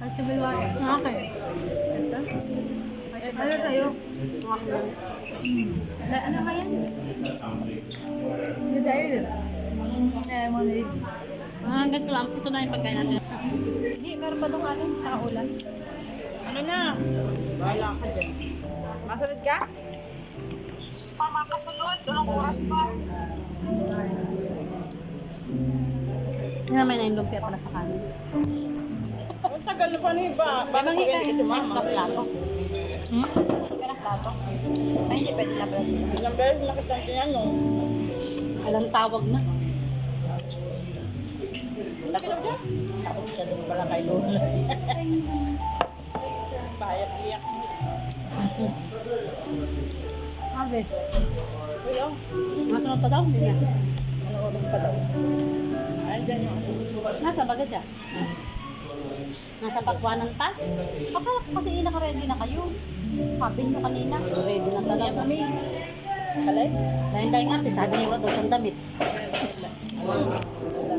Ay, sa bilwari. Okay. Ano sa'yo? Na, ano nga yan? Hindi dahil. Eh, mo na Ah, ganito lang. Ito na yung pagkain natin. Hindi, meron pa doon kanin. Saka ulan. Ano na? Wala ka dyan. Masunod ka? Hindi naman na yung lumpia pala sa kanin. Tagal na pa niya ba? Ka pwede yung sumama. extra plato. Hmm? Kaya plato. Ay, hindi pwede na pala. Ilang beses nakita ko yan, no? Alang tawag na. Takot ka? Takot siya doon pala kay Lola. Bayad iyak. Sabi. Oh. Masunod pa daw? Hindi niya. Manoodong pa daw. Ayun dyan yung Nasa baga siya. Nasa pakwanan pa? Ko kasi naka-ready na kayo. Sabi niyo kanina. Ready na talaga. kami. Kalay? Dahil dahil ate, sabi niya wala daw siyang damit.